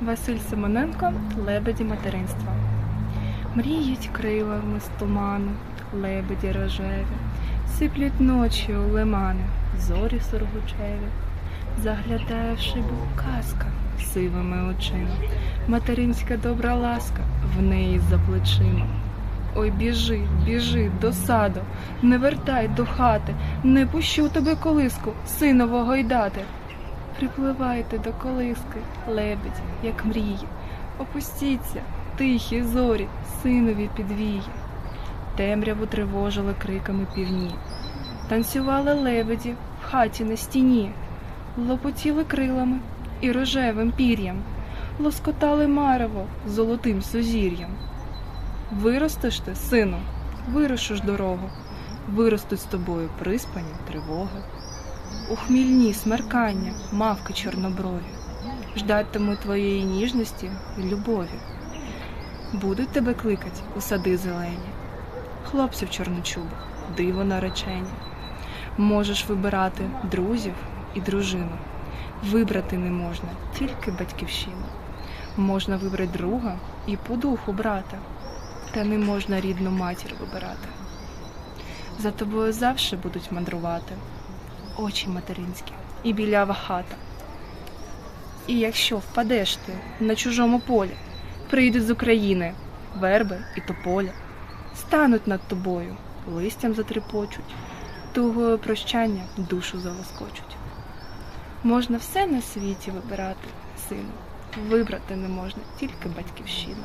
Василь Симоненко Лебеді материнства. Мріють крилами з туману, лебеді рожеві, сиплють ночі у лимани, зорі сургучеві. Заглядає в шибу казка сивими очима, материнська добра ласка в неї за плечима. Ой, біжи, біжи до саду, не вертай до хати, не пущу тебе колиску, синово гойдати. Припливайте до колиски, лебедь, як мрії, опустіться, тихі зорі, синові підвії. Темряву тривожили криками півні. Танцювали лебеді в хаті на стіні, лопотіли крилами і рожевим пір'ям, лоскотали марево золотим сузір'ям. Виростеш ти, сину, вирушиш дорогу, виростуть з тобою приспані, тривоги. У хмільні смеркання, мавки чорноброві, ждатимуть твоєї ніжності і любові. Будуть тебе кликать у сади зелені, хлопців чорночубих, диво наречені. Можеш вибирати друзів і дружину. Вибрати не можна, тільки батьківщину. Можна вибрати друга і по духу брата, та не можна рідну матір вибирати. За тобою завжди будуть мандрувати очі материнські і білява хата. І якщо впадеш ти на чужому полі, прийдуть з України верби і тополя, стануть над тобою, листям затрепочуть, тугою прощання душу залоскочуть. Можна все на світі вибирати, сину, вибрати не можна тільки батьківщину.